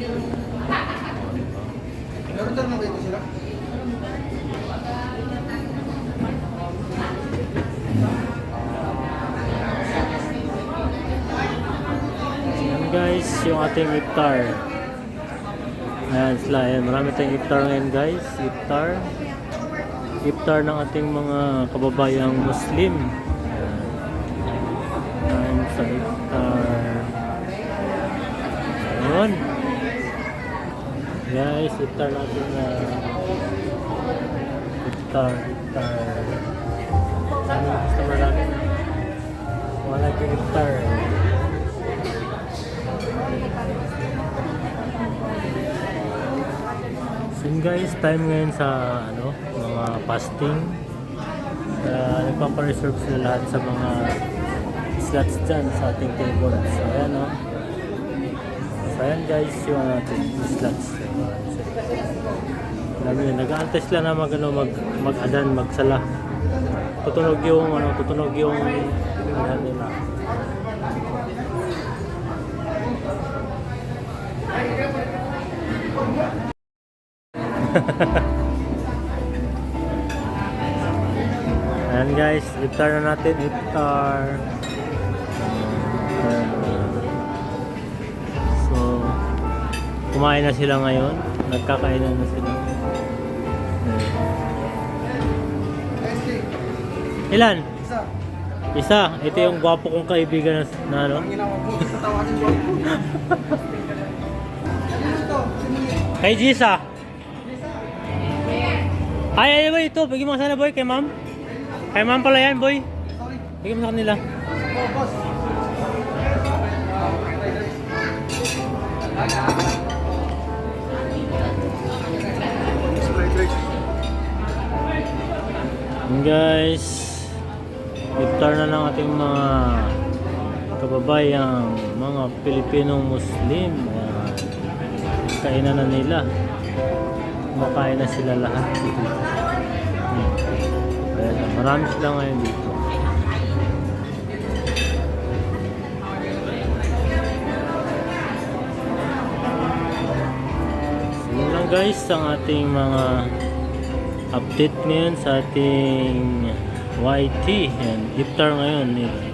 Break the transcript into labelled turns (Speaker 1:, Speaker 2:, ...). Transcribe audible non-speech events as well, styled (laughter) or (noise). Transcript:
Speaker 1: Meron tayo mga ito sila?
Speaker 2: Guys, yung ating iftar. Ayan sila, ayan. Marami tayong iftar ngayon guys. Iftar. Iftar ng ating mga kababayang Muslim. Guys, iftar natin na iftar, iftar. Ano yung customer natin? Wala yung iftar. So yun guys, time ngayon sa ano, mga fasting. Kaya nagpapareserve sila lahat sa mga slots dyan sa ating table. So ayan o. So ayan guys, yung ating slots. Alam nyo, nag-aantay sila na mag, ano, mag, mag-adan, magsala. Tutunog yung, ano, tutunog yung ano nila. (laughs) Ayan guys, iftar na natin, iftar. Ayan. Kumain na sila ngayon. Nagkakainan na sila.
Speaker 1: SK,
Speaker 2: Ilan?
Speaker 1: isa.
Speaker 2: Isa. Ito yung gwapo kong kaibigan na, na ano. (laughs) Kay Gisa. Ay, ay, boy, ito. Bigyan mo sana, boy, kay ma'am. Kay ma'am pala yan, boy. Bigyan mo sa kanila.
Speaker 1: Oh, boss.
Speaker 2: Guys, iftar na ng ating mga kababayang mga Pilipinong Muslim. Ayan. Kainan na nila. Makain na sila lahat dito. Ayan, marami sila ngayon dito. Yun guys ang ating mga update ngayon sa ating YT and iftar ngayon eh.